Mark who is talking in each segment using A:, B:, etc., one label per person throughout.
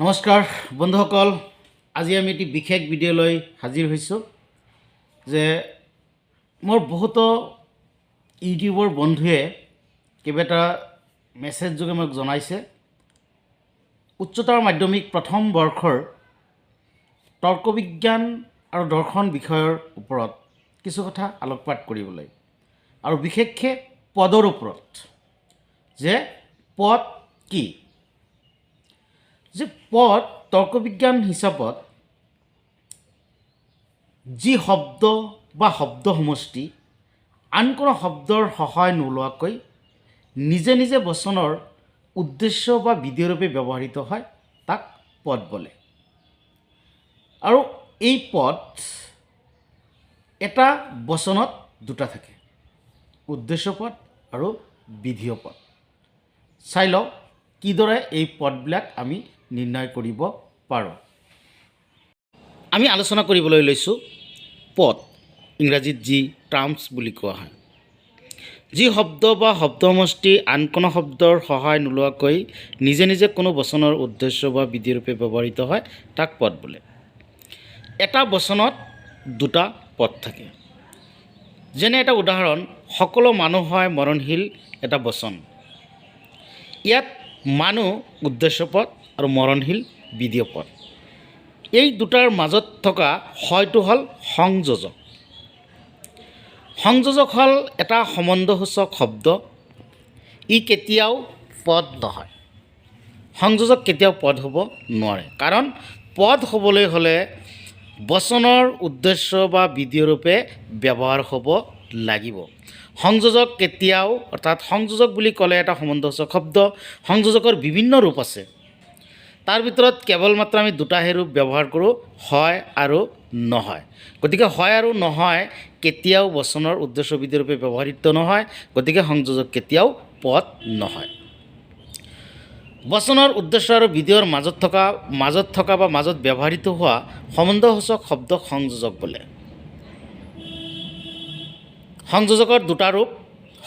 A: নমস্কাৰ, বন্ধুসকল, আজি আমি এটি বিশেষ ভিডিঅ' হাজিৰ হৈছোঁ যে মোৰ বহুতো ইউটিউবৰ বন্ধুৱে কেইবাটা মেছেজ যোগে মোক জনাইছে। উচ্চতৰ মাধ্যমিক প্ৰথম বৰ্ষৰ তৰ্ক বিজ্ঞান আৰু দৰ্শন বিষয়ৰ ওপৰত কিছু কথা আলোকপাত কৰিবলৈ আৰু বিশেষকৈ পদৰ ওপৰত, যে পদ কি? যে পদ তৰ্ক বিজ্ঞান হিচাপত যি শব্দ বা শব্দ সমষ্টি আন কোনো শব্দৰ সহায় নোলোৱাকৈ নিজে নিজে বচনৰ উদ্দেশ্য বা বিধেয়ৰূপে ব্যৱহৃত হয়, তাক পদ বোলে। আৰু এই পদ এটা বচনত দুটা থাকে, উদ্দেশ্য পদ আৰু বিধেয় পদ। চাই লওক কিদৰে এই পদবিলাক আমি নিৰ্ণয় কৰিব পাৰোঁ। আমি আলোচনা কৰিবলৈ লৈছোঁ পদ, ইংৰাজীত যি টাৰ্মছ বুলি কোৱা হয়। যি শব্দ বা শব্দ সমষ্টি আন কোনো শব্দৰ সহায় নোলোৱাকৈ নিজে নিজে কোনো বচনৰ উদ্দেশ্য বা বিধিৰূপে ব্যৱহৃত হয়, তাক পদ বোলে। এটা বচনত দুটা পদ থাকে। যেনে এটা উদাহৰণ, সকলো মানুহ হয় মৰণশীল এটা বচন। ইয়াত মানুহ উদ্দেশ্য পদ আৰু মৰণশীল বিধীয় পদ এই দুটাৰ মাজত থকা হয়টো হ'ল সংযোজক। সংযোজক হ'ল এটা সম্বন্ধসূচক শব্দ। ই কেতিয়াও পদ নহয়। সংযোজক কেতিয়াও পদ হ'ব নোৱাৰে। কাৰণ পদ হ'বলৈ হ'লে বচনৰ উদ্দেশ্য বা বিধেয়ৰূপে ব্যৱহাৰ হ'ব লাগিব। সংযোজক কেতিয়াও অৰ্থাৎ সংযোজক বুলি ক'লে এটা সম্বন্ধসূচক শব্দ। সংযোজকৰ বিভিন্ন ৰূপ আছে। তাৰ ভিতৰত কেৱল মাত্ৰ আমি দুটাহে ৰূপ ব্যৱহাৰ কৰোঁ, হয় আৰু নহয়। গতিকে হয় আৰু নহয় কেতিয়াও বচনৰ উদ্দেশ্য বিধিৰূপে ব্যৱহৃত নহয়, গতিকে সংযোজক কেতিয়াও পদ নহয়। বচনৰ উদ্দেশ্য আৰু বিধেয়ৰ মাজত থকা মাজত থকা বা মাজত ব্যৱহৃত হোৱা সম্বন্ধসূচক শব্দক সংযোজক বোলে। সংযোজকৰ দুটা ৰূপ,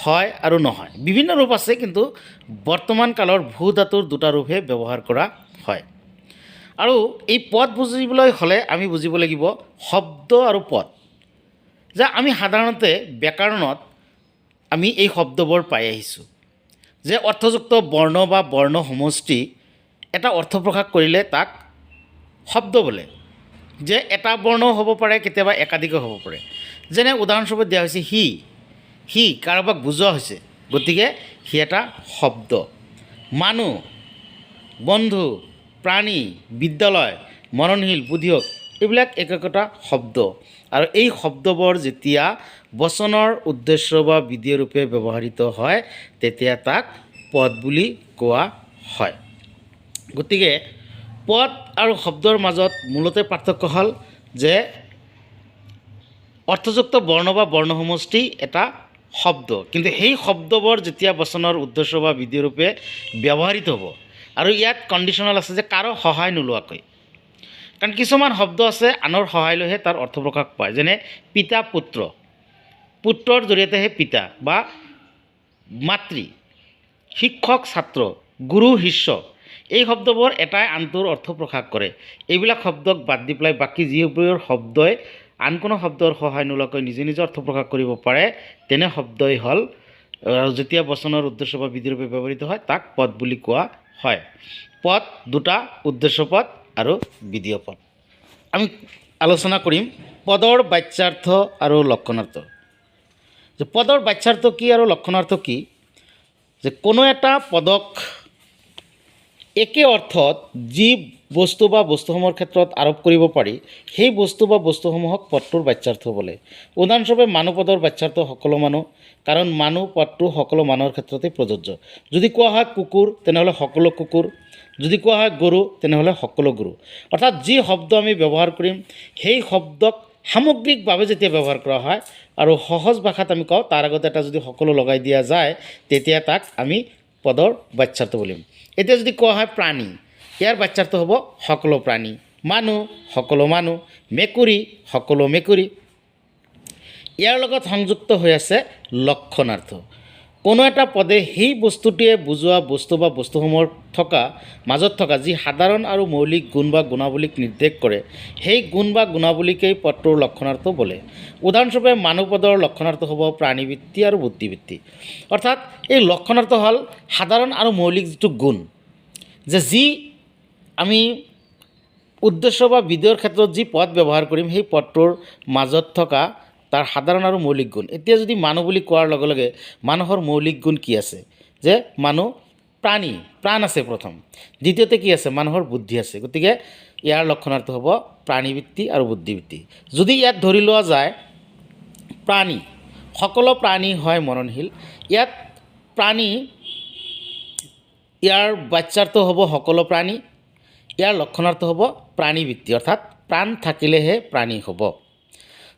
A: হয় আৰু নহয়। বিভিন্ন ৰূপ আছে, কিন্তু বৰ্তমান কালৰ ভূ ধাতুৰ দুটা ৰূপহে ব্যৱহাৰ কৰা হয়। আৰু এই পদ বুজিবলৈ হ'লে আমি বুজিব লাগিব শব্দ আৰু পদ। যে আমি সাধাৰণতে ব্যাকৰণত আমি এই শব্দবোৰ পাই আহিছোঁ। যে অৰ্থযুক্ত বৰ্ণ বা বৰ্ণ সমষ্টি এটা অৰ্থ প্ৰকাশ কৰিলে তাক শব্দ বোলে। যে এটা বৰ্ণ হ'ব পাৰে, কেতিয়াবা একাধিকো হ'ব পাৰে। যেনে উদাহৰণস্বৰূপে দিয়া হৈছে সি। সি কাৰোবাক বুজোৱা হৈছে, গতিকে সি এটা শব্দ। মানুহ, বন্ধু প্ৰাণী বিদ্যালয়, মৰণশীল বুদ্ধিয়ক এইবিলাক এক একোটা শব্দ। আৰু এই শব্দবোৰ যেতিয়া বচনৰ উদ্দেশ্য বা বিধেয়ৰূপে ব্যৱহৃত হয়, তেতিয়া তাক পদ বুলি কোৱা হয়। গতিকে, পদ আৰু শব্দৰ মাজত মূলতে পাৰ্থক্য হ'ল যে অৰ্থযুক্ত বৰ্ণ বা বৰ্ণ সমষ্টি এটা শব্দ। কিন্তু সেই শব্দবোৰ যেতিয়া বচনৰ উদ্দেশ্য বা বিধেয়ৰূপে ব্যৱহৃত হ'ব আৰু ইয়াত কণ্ডিশ্যনেল আছে যে কাৰো সহায় নোলোৱাকৈ। কাৰণ কিছুমান শব্দ আছে, আনৰ সহায় লৈহে তাৰ অৰ্থ প্ৰকাশ পায় যেনে পিতা, পুত্ৰ। পুত্ৰৰ জৰিয়তেহে পিতা বা মাতৃ, শিক্ষক, ছাত্ৰ, গুৰু, শিষ্য। এই শব্দবোৰ এটাই আনটোৰ অৰ্থ প্ৰকাশ কৰে। এইবিলাক শব্দক বাদ দি পেলাই বাকী যিবোৰ শব্দই আন কোনো শব্দৰ সহায় নোলোৱাকৈ নিজে নিজে অৰ্থ প্ৰকাশ কৰিব পাৰে, তেনে শব্দই হ'ল যেতিয়া বচনৰ উদ্দেশ্য বা বিধিৰূপে ব্যৱহৃত হয়, তাক পদ বুলি কোৱা হয়। পদ দুটা উদ্দেশ্য পথ আৰু বিধীয় পথ আমি আলোচনা কৰিম পদৰ বাচ্যাৰ্থ আৰু লক্ষণাৰ্থ। যে পদৰ বাচ্যাৰ্থ কি আৰু লক্ষণাৰ্থ কি? যে কোনো এটা পদক একে অৰ্থত যি বস্তু বা বস্তুসমূহৰ ক্ষেত্ৰত আৰোপ কৰিব পাৰি, সেই বস্তু বা বস্তুসমূহক পদটোৰ বাচ্যাৰ্থ বোলে। উদাহৰণস্বৰূপে, মানুহ পদৰ বাচ্যাৰ্থ সকলো মানুহ, কাৰণ মানুহ পদটো সকলো মানুহৰ ক্ষেত্ৰতে প্ৰযোজ্য। যদি কোৱা হয় কুকুৰ, তেনেহ'লে সকলো কুকুৰ। যদি কোৱা হয় গৰু, তেনেহ'লে সকলো গৰু। অৰ্থাৎ যি শব্দ আমি ব্যৱহাৰ কৰিম, সেই শব্দক সামগ্ৰিকভাৱে যেতিয়া ব্যৱহাৰ কৰা হয় আৰু সহজ ভাষাত আমি কওঁ, তাৰ আগতে এটা যদি সকলো লগাই দিয়া যায়, তেতিয়া তাক আমি পদৰ বাচ্যাৰ্থ বুলিম এতিয়া যদি কোৱা হয় প্ৰাণী, ইয়াৰ বাচ্যাৰ্থ হ'ব সকলো প্ৰাণী। মানুহ সকলো মানুহ, মেকুৰী সকলো মেকুৰী। ইয়াৰ লগত সংযুক্ত হৈ আছে লক্ষণাৰ্থ। কোনো এটা পদে সেই বস্তুটোৱে বুজোৱা বস্তু বা বস্তুসমূহৰ থকা, মাজত থকা যি সাধাৰণ আৰু মৌলিক গুণ বা গুণাৱলীক নিৰ্দেশ কৰে, সেই গুণ বা গুণাৱলীকেই পদটোৰ লক্ষণাৰ্থ বোলে। উদাহৰণস্বৰূপে মানুহ পদৰ লক্ষণাৰ্থ হ'ব প্ৰাণীবৃত্তি আৰু বুদ্ধিবৃত্তি। অৰ্থাৎ, এই লক্ষণাৰ্থ হ'ল সাধাৰণ আৰু মৌলিক যিটো গুণ, যে যি আমি উদ্দেশ্য বা বিধেয়ৰ ক্ষেত্ৰত যি পদ ব্যৱহাৰ কৰিম, সেই পদটোৰ মাজত থকা তাৰ সাধাৰণ আৰু মৌলিক গুণ। এতিয়া যদি মানুহ বুলি কোৱাৰ লগে লগে মানুহৰ মৌলিক গুণ কি আছে? যে মানুহ প্ৰাণী, প্ৰাণ আছে প্ৰথম। দ্বিতীয়তে কি আছে? মানুহৰ বুদ্ধি আছে। গতিকে ইয়াৰ লক্ষণাৰ্থ হ'ব প্ৰাণীবৃত্তি আৰু বুদ্ধিবৃত্তি। যদি ইয়াত ধৰি লোৱা যায়, প্ৰাণী, সকলো প্ৰাণী হয় মননশীল ইয়াত প্ৰাণী, ইয়াৰ বাচ্যাৰ্থ হ'ব সকলো প্ৰাণী। ইয়াৰ লক্ষণাৰ্থ হ'ব প্ৰাণীবৃত্তি। অৰ্থাৎ প্ৰাণ থাকিলেহে প্ৰাণী হ'ব।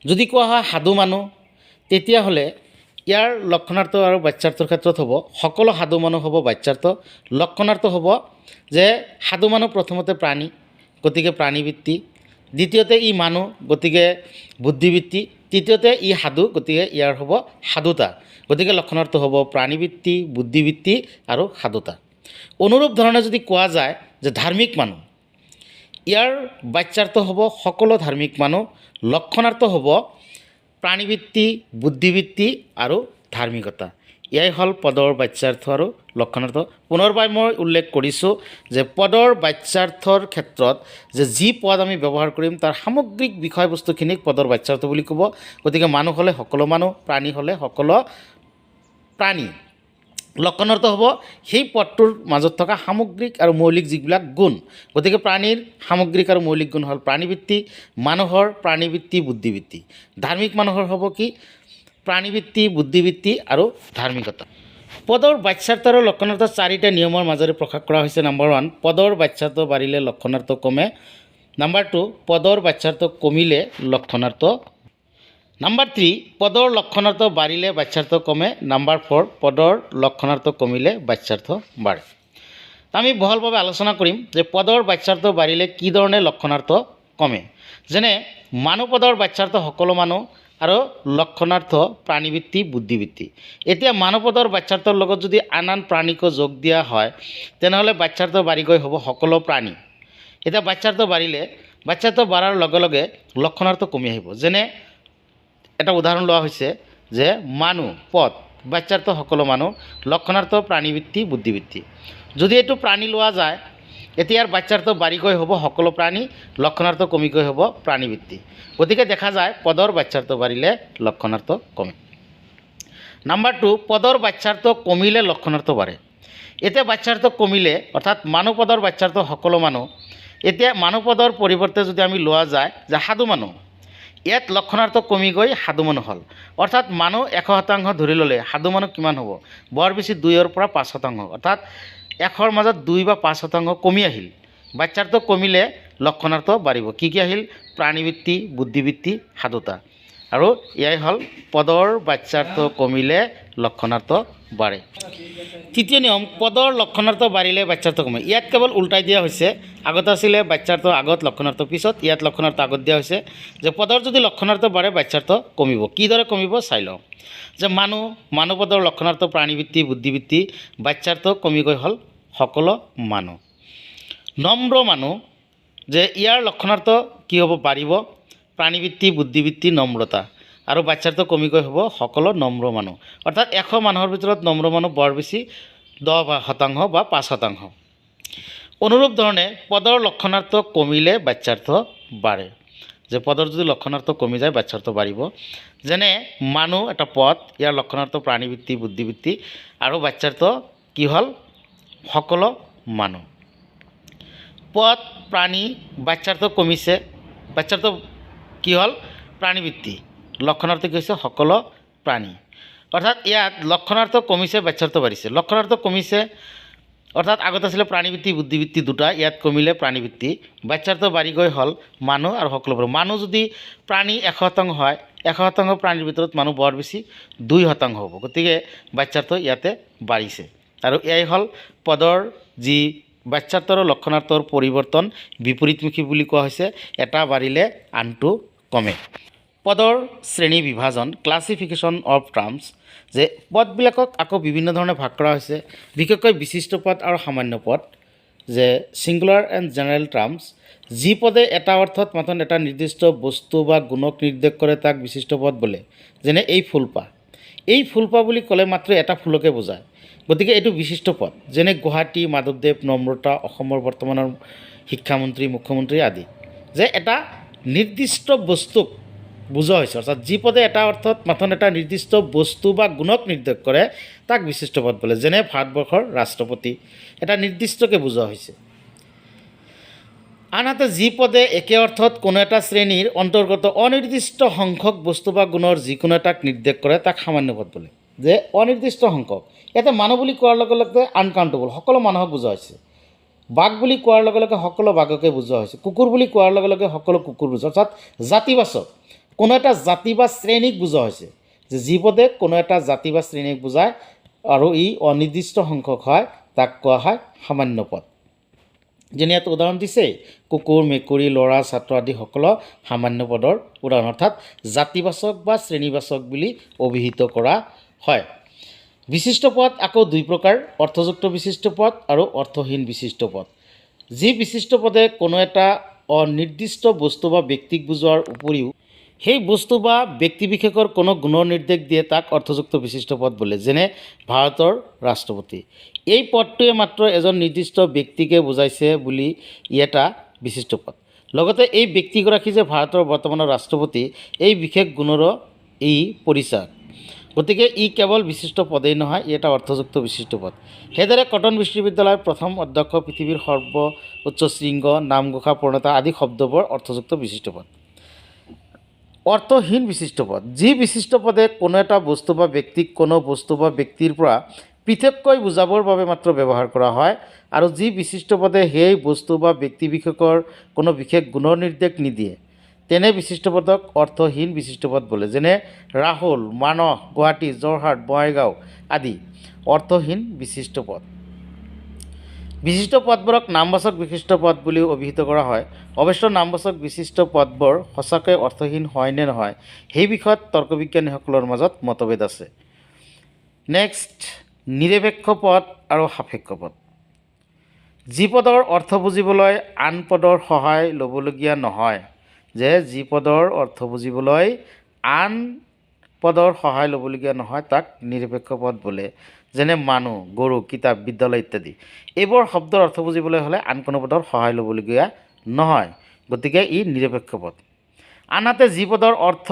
A: যদি কোৱা হয় সাধু মানুহ, তেতিয়াহ'লে ইয়াৰ লক্ষণাৰ্থ আৰু বাচ্যাৰ্থৰ ক্ষেত্ৰত হ'ব, সকলো সাধু মানুহ হ'ব বাচ্যাৰ্থ। লক্ষণাৰ্থ হ'ব যে সাধু মানুহ প্ৰথমতে প্ৰাণী, গতিকে প্ৰাণীবৃত্তি। দ্বিতীয়তে ই মানুহ, গতিকে বুদ্ধিবৃত্তি। তৃতীয়তে ই সাধু, গতিকে ইয়াৰ হ'ব সাধুতা। গতিকে লক্ষণাৰ্থ হ'ব প্ৰাণীবৃত্তি, বুদ্ধিবৃত্তি আৰু সাধুতা। অনুৰূপ ধৰণে যদি কোৱা যায় যে ধাৰ্মিক মানুহ ইয়াৰ বাচ্যাৰ্থ হ'ব সকলো ধাৰ্মিক মানুহ, লক্ষণাৰ্থ হ'ব প্ৰাণীবৃত্তি, বুদ্ধিবৃত্তি আৰু ধাৰ্মিকতা। এয়াই হ'ল পদৰ বাচ্যাৰ্থ আৰু লক্ষণাৰ্থ। পুনৰবাৰ মই উল্লেখ কৰিছোঁ যে পদৰ বাচ্যাৰ্থৰ ক্ষেত্ৰত যে যি পদ আমি ব্যৱহাৰ কৰিম, তাৰ সামগ্ৰিক বিষয়বস্তুখিনিক পদৰ বাচ্যাৰ্থ বুলি ক'ব। গতিকে মানুহ হ'লে সকলো মানুহ, প্ৰাণী হ'লে সকলো প্ৰাণী। লক্ষণাৰ্থ হ'ব। সেই পদটোৰ মাজত থকা সামগ্ৰিক আৰু মৌলিক যিবিলাক গুণ, গতিকে প্ৰাণীৰ সামগ্ৰিক আৰু মৌলিক গুণ হ'ল প্ৰাণীবৃত্তি, মানুহৰ প্ৰাণীবৃত্তি, বুদ্ধিবৃত্তি। ধাৰ্মিক মানুহৰ হ'ব কি? প্ৰাণীবৃত্তি, বুদ্ধিবৃত্তি আৰু ধাৰ্মিকতা। পদৰ বাচ্যাৰ্থ আৰু লক্ষণাৰ্থ চাৰিটা নিয়মৰ মাজেৰে প্ৰকাশ কৰা হৈছে নাম্বাৰ ওৱান পদৰ বাচ্যাৰ্থ বাঢ়িলে লক্ষণাৰ্থ কমে। নাম্বাৰ টু পদৰ বাচ্যাৰ্থ কমিলে লক্ষণাৰ্থ নাম্বাৰ থ্ৰী পদৰ লক্ষণাৰ্থ বাঢ়িলে বাচ্যাৰ্থ কমে। নাম্বাৰ ফ'ৰ পদৰ লক্ষণাৰ্থ কমিলে বাচ্যাৰ্থ বাঢ়ে। আমি বহলভাৱে আলোচনা কৰিম যে পদৰ বাচ্যাৰ্থ বাঢ়িলে কি ধৰণে লক্ষণাৰ্থ কমে। যেনে মানুহ পদৰ বাচ্যাৰ্থ সকলো মানুহ আৰু লক্ষণাৰ্থ প্ৰাণীবৃত্তি, বুদ্ধিবৃত্তি। এতিয়া মানুহ পদৰ বাচ্যাৰ্থৰ লগত যদি আন আন প্ৰাণীকো যোগ দিয়া হয়, তেনেহ'লে বাচ্যাৰ্থ বাঢ়ি গৈ হ'ব সকলো প্ৰাণী। এতিয়া বাচ্যাৰ্থ বাঢ়িলে, বাচ্যাৰ্থ বাঢ়াৰ লগে লগে লক্ষণাৰ্থ কমি আহিব। যেনে এটা উদাহৰণ লোৱা হৈছে যে মানুহ পদ বাচ্যাৰ্থ সকলো মানুহ, লক্ষণাৰ্থ, প্ৰাণীবৃত্তি, বুদ্ধিবৃত্তি। যদি এইটো প্ৰাণী লোৱা যায় এতিয়া ইয়াৰ বাচ্যাৰ্থ বাঢ়িকৈ হ'ব, সকলো প্ৰাণী, লক্ষণাৰ্থ কমিকৈ হ'ব, প্ৰাণীবৃত্তি। গতিকে দেখা যায়, পদৰ বাচ্যাৰ্থ বাঢ়িলে লক্ষণাৰ্থ কমে। নাম্বাৰ টু পদৰ বাচ্যাৰ্থ কমিলে লক্ষণাৰ্থ বাঢ়ে। এতিয়া বাচ্যাৰ্থ কমিলে, অৰ্থাৎ মানুহ পদৰ বাচ্যাৰ্থ সকলো মানুহ, এতিয়া মানুহ পদৰ পৰিৱৰ্তে যদি আমি লোৱা যায়, যে সাধু মানুহ ইয়াত লক্ষণাৰ্থ কমি গৈ সাধু মানুহ হ'ল। অৰ্থাৎ মানুহ এশ শতাংশ ধৰি ল'লে সাধু মানুহ কিমান হ'ব? বৰ বেছি দুইৰ পৰা পাঁচ শতাংশ। অৰ্থাৎ এশৰ মাজত দুই বা পাঁচ শতাংশ কমি আহিল। বাচ্যাৰ্থ কমিলে লক্ষণাৰ্থ বাঢ়িব। কি কি আহিল? প্ৰাণীবৃত্তি, বুদ্ধিবৃত্তি, সাধুতা। আৰু এয়াই হ'ল পদৰ বাচ্যাৰ্থ কমিলে লক্ষণাৰ্থ বাঢ়ে। তৃতীয় নিয়ম, পদৰ লক্ষণাৰ্থ বাঢ়িলে বাচ্যাৰ্থ কমে ইয়াত কেৱল উল্টাই দিয়া হৈছে, আগত আছিলে বাচ্যাৰ্থ, আগত লক্ষণাৰ্থ, পিছত ইয়াত লক্ষণাৰ্থ, আগত দিয়া হৈছে। যে পদৰ যদি লক্ষণাৰ্থ বাঢ়ে, বাচ্যাৰ্থ কমিব। কিদৰে কমিব? চাই লওঁ। যে মানুহ মানুহ পদৰ লক্ষণাৰ্থ, প্ৰাণীবৃত্তি, বুদ্ধিবৃত্তি, বাচ্যাৰ্থ কমি গৈ হ'ল সকলো মানুহ। নম্ৰ মানুহ, যে ইয়াৰ লক্ষণাৰ্থ কি হ'ব, বাঢ়িব। প্ৰাণীবৃত্তি, বুদ্ধিবৃত্তি, নম্ৰতা। আৰু বাচ্যাৰ্থ কমিকৈ হ'ব সকলো নম্ৰ মানুহ। অৰ্থাৎ এশ মানুহৰ ভিতৰত নম্ৰ মানুহ বৰ বেছি, দহ শতাংশ বা পাঁচ শতাংশ। অনুৰূপ ধৰণে পদৰ লক্ষণাৰ্থ কমিলে বাচ্যাৰ্থ বাঢ়ে। যে পদৰ যদি লক্ষণাৰ্থ কমি যায় বাচ্যাৰ্থ বাঢ়িব। যেনে মানুহ এটা পদ, ইয়াৰ লক্ষণাৰ্থ প্ৰাণীবৃত্তি, বুদ্ধিবৃত্তি আৰু বাচ্যাৰ্থ কি হ'ল? সকলো মানুহ। পদ, প্ৰাণী বাচ্যাৰ্থ কমিছে। বাচ্যাৰ্থ কি হ'ল? প্ৰাণীবৃত্তি। লক্ষণাৰ্থ কি হৈছে? সকলো প্ৰাণী। অৰ্থাৎ ইয়াত লক্ষণাৰ্থ কমিছে বাচ্যাৰ্থ বাঢ়িছে। লক্ষণাৰ্থ কমিছে, অৰ্থাৎ আগত আছিলে প্ৰাণীবৃত্তি, বুদ্ধিবৃত্তি দুটা, ইয়াত কমিলে প্ৰাণীবৃত্তি। বাচ্যাৰ্থ বাঢ়ি গৈ হ'ল মানুহ আৰু সকলোবোৰ মানুহ যদি প্ৰাণী এশ শতাংশ হয়, এশ শতাংশ প্ৰাণীৰ ভিতৰত মানুহ বৰ বেছি, দুই শতাংশ হ'ব। গতিকে বাচ্যাৰ্থ ইয়াতে বাঢ়িছে। আৰু এয়াই হ'ল পদৰ যি বাচ্যাৰ্থ আৰু লক্ষণাৰ্থৰ পৰিৱৰ্তন বিপৰীতমুখী বুলি কোৱা হৈছে। এটা বাঢ়িলে আনটো কমে। পদৰ শ্ৰেণী বিভাজন ক্লাছিফিকেশ্যন অফ টাৰ্মছ যে পদবিলাকক আকৌ বিভিন্ন ধৰণে ভাগ কৰা হৈছে, বিশেষকৈ বিশিষ্ট পদ আৰু সামান্য পদ, যে ছিংগুলাৰ এণ্ড জেনেৰেল টাৰ্মছ যি পদে এটা অৰ্থত মাথন এটা নিৰ্দিষ্ট বস্তু বা গুণক নিৰ্দেশ কৰে তাক বিশিষ্ট পদ বোলে, যেনে এই ফুলপাহ এই ফুলপাহ বুলি ক'লে মাত্ৰ এটা ফুলকে বুজায়, গতিকে এইটো বিশিষ্ট পদ, যেনে গুৱাহাটী, মাধৱদেৱ, নম্ৰতা, অসমৰ বৰ্তমানৰ শিক্ষামন্ত্ৰী, মুখ্যমন্ত্ৰী আদি, যে এটা নিৰ্দিষ্ট বস্তুক বুজোৱা হৈছে। অৰ্থাৎ যি পদে এটা অৰ্থত মাথন এটা নিৰ্দিষ্ট বস্তু বা গুণক নিৰ্দেশ কৰে, তাক বিশিষ্ট পদ বোলে, যেনে ভাৰতবৰ্ষৰ ৰাষ্ট্ৰপতি। এটা নিৰ্দিষ্টকৈ বুজোৱা হৈছে। আনহাতে, যি পদে একে অৰ্থত কোনো এটা শ্ৰেণীৰ অন্তৰ্গত অনিৰ্দিষ্ট সংখ্যক বস্তু বা গুণৰ যিকোনো এটাক নিৰ্দেশ কৰে, তাক সামান্য পদ বোলে। যে অনিৰ্দিষ্ট সংখ্যক। ইয়াতে মানুহ বুলি কোৱাৰ লগে লগে আনকাউণ্টেবল, সকলো মানুহক বুজোৱা হৈছে। বাঘ বুলি কোৱাৰ লগে লগে সকলো বাঘকে বুজোৱা হৈছে। কুকুৰ বুলি কোৱাৰ লগে লগে সকলো কুকুৰ বুজোৱা অৰ্থাৎ জাতিবাচক। কোনো এটা জাতি বা শ্ৰেণীক বুজোৱা হৈছে। যে যি পদে কোনো এটা জাতি বা শ্ৰেণীক বুজায় আৰু ই অনিৰ্দিষ্ট সংখ্যক হয়, তাক কোৱা হয় সামান্য পদ। যেনে ইয়াত উদাহৰণ দিছে, কুকুৰ, মেকুৰী, ল'ৰা, ছাত্ৰ আদি সকলো সামান্য পদৰ উদাহৰণ, অৰ্থাৎ জাতিবাচক বা শ্ৰেণীবাচক বুলি অভিহিত কৰা হয়। বিশিষ্ট পদ আকৌ দুই প্ৰকাৰ, অৰ্থযুক্ত বিশিষ্ট পদ আৰু অৰ্থহীন বিশিষ্ট পদ। যি বিশিষ্ট পদে কোনো এটা অনিৰ্দিষ্ট বস্তু বা ব্যক্তিক বুজোৱাৰ উপৰিও সেই বস্তু বা ব্যক্তি বিশেষৰ কোনো গুণৰ নিৰ্দেশ দিয়ে তাক অৰ্থযুক্ত বিশিষ্ট পদ বোলে, যেনে ভাৰতৰ ৰাষ্ট্ৰপতি। এই পদটোৱে মাত্ৰ এজন নিৰ্দিষ্ট ব্যক্তিকে বুজাইছে বুলি ই এটা বিশিষ্ট পদ। লগতে এই ব্যক্তিগৰাকী যে ভাৰতৰ বৰ্তমানৰ ৰাষ্ট্ৰপতি, এই বিশেষ গুণৰো ই পৰিচয় গতিকে ই কেৱল বিশিষ্ট পদেই নহয়, ই এটা অৰ্থযুক্ত বিশিষ্ট পদ। সেইদৰে কটন বিশ্ববিদ্যালয়ৰ প্ৰথম অধ্যক্ষ, পৃথিৱীৰ সৰ্ব উচ্চ শৃংগ, নামঘোষা, প্ৰণেতা আদি শব্দবোৰ অৰ্থযুক্ত বিশিষ্ট পদ। অৰ্থহীন বিশিষ্ট পদ। যি বিশিষ্ট পদে কোনো এটা বস্তু বা ব্যক্তিক কোনো বস্তু বা ব্যক্তিৰ পৰা পৃথককৈ বুজাবৰ বাবে মাত্ৰ ব্যৱহাৰ কৰা হয় আৰু যি বিশিষ্ট পদে সেই বস্তু বা ব্যক্তি বিশেষৰ কোনো বিশেষ গুণৰ নিৰ্দেশ নিদিয়ে। তেনে বিশিষ্ট পদক অৰ্থহীন বিশিষ্ট পদ বোলে, যেনে ৰাহুল, মানস, গুৱাহাটী যোৰহাট বঙাইগাঁও আদি। অৰ্থহীন বিশিষ্ট পদ। বিশিষ্ট পদবোৰক নামবাচক বিশিষ্ট পদ বুলিও অভিহিত কৰা হয়। অৱশ্য নামবাচক বিশিষ্ট পদবোৰ সঁচাকৈ অৰ্থহীন হয় নে নহয় সেই বিষয়ত তৰ্ক বিজ্ঞানীসকলৰ মাজত মতভেদ আছে। নেক্সট নিৰপেক্ষ পদ আৰু সাপেক্ষ পদ। যি পদৰ অৰ্থ বুজিবলৈ আন পদৰ সহায় ল'বলগীয়া নহয় যে যি পদৰ অৰ্থ বুজিবলৈ আন পদৰ সহায় ল'বলগীয়া নহয় তাক নিৰপেক্ষ পদ বোলে। যেনে মানুহ গৰু কিতাপ বিদ্যালয় ইত্যাদি। এইবোৰ শব্দৰ অৰ্থ বুজিবলৈ হ'লে আন কোনো পদৰ সহায় ল'বলগীয়া নহয়। গতিকে ই নিৰপেক্ষ পদ আনহাতে যি পদৰ অৰ্থ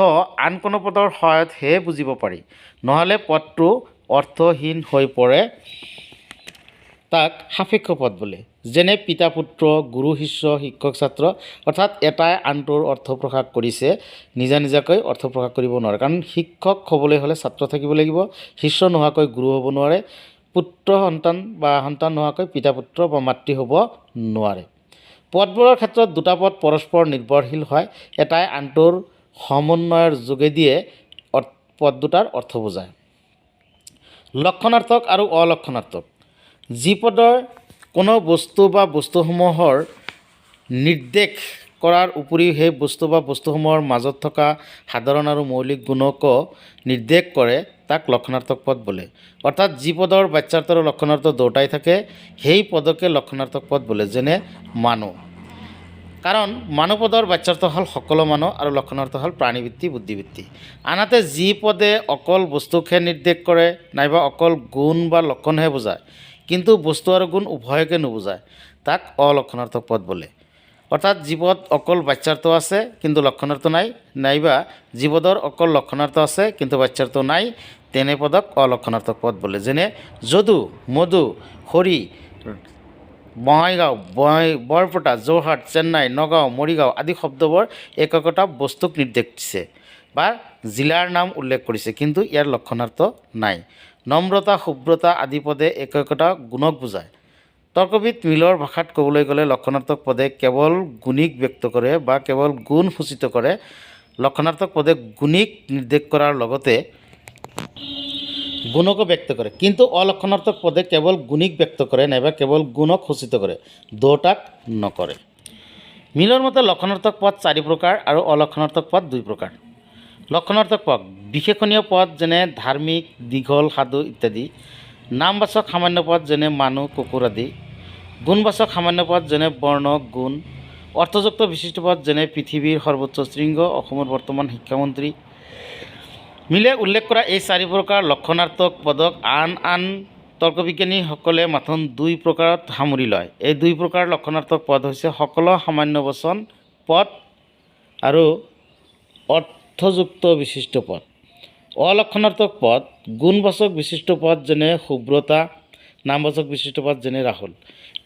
A: আন কোনো পদৰ সহায়তহে বুজিব পাৰি। নহ'লে পদটো অৰ্থহীন হৈ পৰে তাক সাপেক্ষ পদ বোলে। যেনে পিতা পুত্ৰ, গুৰু শিষ্য, শিক্ষক ছাত্ৰ, অৰ্থাৎ এটাই আনটোৰ অৰ্থ প্ৰকাশ কৰিছে, নিজা নিজাকৈ অৰ্থ প্ৰকাশ কৰিব নোৱাৰে। কাৰণ শিক্ষক হ'বলৈ হ'লে ছাত্ৰ থাকিব লাগিব, শিষ্য নোহোৱাকৈ গুৰু হ'ব নোৱাৰে, পুত্ৰ সন্তান বা সন্তান নোহোৱাকৈ পিতা পুত্ৰ বা মাতৃ হ'ব নোৱাৰে। পদবোৰৰ ক্ষেত্ৰত দুটা পদ পৰস্পৰ নিৰ্ভৰশীল হয়, এটাই আনটোৰ সমন্বয়ৰ যোগেদিয়ে পদ দুটাৰ অৰ্থ বুজায়। লক্ষণাৰ্থক আৰু অলক্ষণাৰ্থক। যি পদৰ কোনো বস্তু বা বস্তুসমূহৰ নিৰ্দেশ কৰাৰ উপৰিও সেই বস্তু বা বস্তুসমূহৰ মাজত থকা সাধাৰণ আৰু মৌলিক গুণকো নিৰ্দেশ কৰে তাক লক্ষণাৰ্থক পদ বোলে। অৰ্থাৎ যি পদৰ বাচ্যাৰ্থ আৰু লক্ষণাৰ্থ দুয়োটাই থাকে, সেই পদকে লক্ষণাৰ্থক পদ বোলে, যেনে মানুহ। কাৰণ মানুহ পদৰ বাচ্যাৰ্থ হ'ল সকলো মানুহ আৰু লক্ষণাৰ্থ হ'ল প্ৰাণীবৃত্তি, বুদ্ধিবৃত্তি। আনহাতে যি পদে অকল বস্তুকহে নিৰ্দেশ কৰে, নাইবা অকল গুণ বা লক্ষণহে বুজায় কিন্তু বস্তু আৰু গুণ উভয়কে নুবুজায়। তাক অলক্ষণাৰ্থক পদ বোলে। অৰ্থাৎ জীৱত অকল বাচ্যাৰ্থ আছে, কিন্তু লক্ষণাৰ্থ নাই। নাইবা জীৱদৰ অকল লক্ষণাৰ্থ আছে, কিন্তু বাচ্যাৰ্থ নাই, তেনে পদক অলক্ষণাৰ্থক পদ বোলে। যেনে যদু, মধু, হৰি বঙাইগাঁও বৰপেটা, যোৰহাট, চেন্নাই, নগাঁও, মৰিগাঁও আদি শব্দবোৰ একোটা বস্তুক নিৰ্দেশ দিছে বা জিলাৰ নাম উল্লেখ কৰিছে, কিন্তু ইয়াৰ লক্ষণাৰ্থ নাই। নম্ৰতা শুভ্ৰতা আদি পদে একোটা গুণক বুজায়। তৰ্কবিদ মিলৰ ভাষাত ক'বলৈ গ'লে লক্ষণাৰ্থক পদে কেৱল গুণিক ব্যক্ত কৰে বা কেৱল গুণ সূচিত কৰে। লক্ষণাৰ্থক পদে গুণিক নিৰ্দেশ কৰাৰ লগতে গুণকো ব্যক্ত কৰে। কিন্তু অলক্ষণাৰ্থক পদে কেৱল গুণিক ব্যক্ত কৰে, নাইবা কেৱল গুণক সূচিত কৰে, দুয়োটাক নকৰে। মিলৰ মতে লক্ষণাৰ্থক পদ চাৰি প্ৰকাৰ আৰু অলক্ষণাৰ্থক পদ দুই প্ৰকাৰ। লক্ষণাৰ্থক পদ বিশেষণীয় পদ যেনে ধাৰ্মিক, দীঘল, সাধু ইত্যাদি। নামবাচক সামান্য পদ যেনে মানুহ, কুকুৰ আদি। গুণবাচক সামান্য পদ যেনে বৰ্ণ, গুণ। অৰ্থযুক্ত বিশিষ্ট পদ যেনে পৃথিৱীৰ সৰ্বোচ্চ শৃংগ, অসমৰ বৰ্তমান শিক্ষামন্ত্ৰী। মিলে উল্লেখ কৰা এই চাৰি প্ৰকাৰ লক্ষণাৰ্থক পদক আন আন তৰ্কবিজ্ঞানীসকলে মাথোন দুই প্ৰকাৰত সামৰি লয়। এই দুই প্ৰকাৰ লক্ষণাৰ্থক পদ হৈছে সকলো সামান্য বচন, পদ আৰু অৰ্থযুক্ত বিশিষ্ট পদ। অলক্ষণাৰ্থক পদ, গুণবাচক বিশিষ্ট পদ যেনে শুভ্ৰতা নামবাচক বিশিষ্ট পদ যেনে ৰাহুল।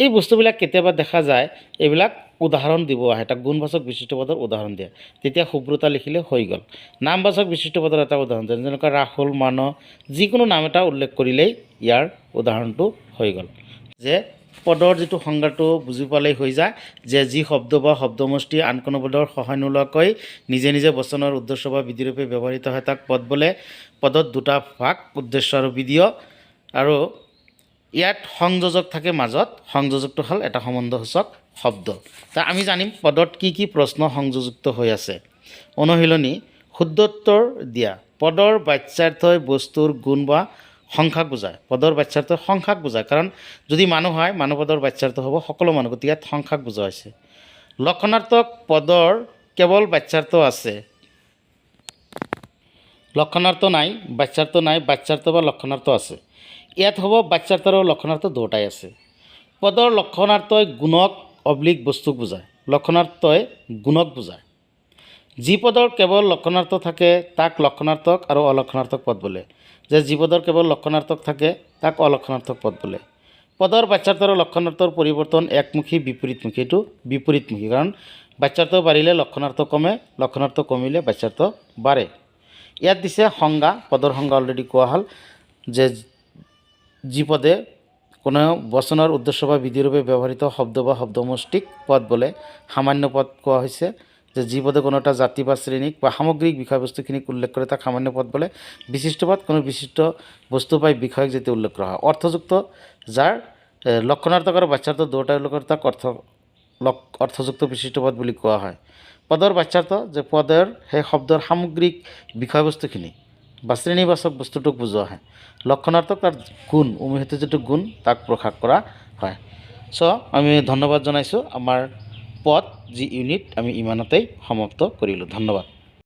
A: এই বস্তুবিলাক কেতিয়াবা দেখা যায়, এইবিলাক উদাহৰণ দিব আহে এটা গুণবাচক বিশিষ্ট পদৰ উদাহৰণ দিয়ে। তেতিয়া শুভ্ৰতা লিখিলে হৈ গ'ল। নামবাচক বিশিষ্ট পদৰ এটা উদাহৰণ যেনে যেনেকুৱা ৰাহুল মানৱ যিকোনো নাম এটা উল্লেখ কৰিলেই ইয়াৰ উদাহৰণটো হৈ গ'ল। যে পদৰ যিটো সংজ্ঞাটো বুজি পালেই হৈ যায় যে যি শব্দ বা শব্দমষ্টি আন কোনো পদৰ সহায় নোলোৱাকৈ নিজে নিজে বচনৰ উদ্দেশ্য বা বিধিৰূপে ব্যৱহৃত হয় তাক পদ বোলে। পদত দুটা ভাগ, উদ্দেশ্য আৰু বিধিয় আৰু ইয়াত সংযোজক থাকে মাজত। সংযোজকটো হ'ল এটা সম্বন্ধসূচক শব্দ। তা আমি জানিম পদত কি কি প্ৰশ্ন সংযোযুক্ত হৈ আছে। অনুশীলনী, শুদ্ধোত্তৰ দিয়া। পদৰ বাচ্যাৰ্থই বস্তুৰ গুণ বা সংখ্যাক বুজায়, পদৰ বাচ্যাৰ্থই সংখ্যাক বুজায়। কাৰণ যদি মানুহ হয়, মানুহ পদৰ বাচ্যাৰ্থ হ'ব, সকলো মানুহ, গতিকে ইয়াত সংখ্যাক বুজোৱা হৈছে। লক্ষণাৰ্থক পদৰ কেৱল বাচ্যাৰ্থ আছে। লক্ষণাৰ্থ নাই, বাচ্যাৰ্থ নাই, বাচ্যাৰ্থ বা লক্ষণাৰ্থ আছে। ইয়াত হ'ব বাচ্যাৰ্থ আৰু লক্ষণাৰ্থ দুয়োটাই আছে। পদৰ লক্ষণাৰ্থই গুণক অব্লিক বস্তুক বুজায়, লক্ষণাৰ্থই গুণক বুজায়। যি পদৰ কেৱল লক্ষণাৰ্থ থাকে, তাক লক্ষণাৰ্থক আৰু অলক্ষণাৰ্থক পদ বোলে। যে পদৰ কেৱল লক্ষণাৰ্থক থাকে, তাক অলক্ষণাৰ্থক পদ বোলে। পদৰ বাচ্যাৰ্থ আৰু লক্ষণাৰ্থৰ পৰিৱৰ্তন একমুখী, বিপৰীতমুখী। এইটো বিপৰীতমুখী, কাৰণ বাচ্যাৰ্থ বাঢ়িলে লক্ষণাৰ্থ কমে, লক্ষণাৰ্থ কমিলে বাচ্যাৰ্থ বাঢ়ে। ইয়াত দিছে সংজ্ঞা, পদৰ সংজ্ঞা অলৰেডি কোৱা হ'ল, যে যি পদে কোনো বচনৰ উদ্দেশ্য বা বিধিৰূপে ব্যৱহৃত শব্দ বা শব্দমষ্টিক পদ বোলে। সামান্য পদ কোৱা হৈছে যে যি পদে কোনো এটা জাতি বা শ্ৰেণীক বা সামগ্ৰিক বিষয়বস্তুখিনিক উল্লেখ কৰে তাক সামান্য পদ বোলে বিশিষ্ট কোনো বিশিষ্ট বস্তু বা বিষয়ক যেতিয়া উল্লেখ কৰা হয়। অৰ্থযুক্ত, যাৰ লক্ষণাৰ্থক আৰু বাচ্যাৰ্থ দুয়োটাই উল্লেখ তাক অৰ্থ অৰ্থযুক্ত বিশিষ্ট পদ বুলি কোৱা হয়। পদৰ বাচ্যাৰ্থ, যে পদৰ, সেই শব্দৰ সামগ্ৰিক বিষয়বস্তুখিনি বা শ্ৰেণীবাচক বস্তুটোক বুজোৱা হয়। লক্ষণাৰ্থক তাৰ গুণ, উমৈহতীয়া যিটো গুণ, তাক প্ৰকাশ কৰা হয়। চ' আমি ধন্যবাদ জনাইছোঁ। আমাৰ পদ যি ইউনিট আমি ইমানতেই সমাপ্ত কৰিলোঁ। ধন্যবাদ।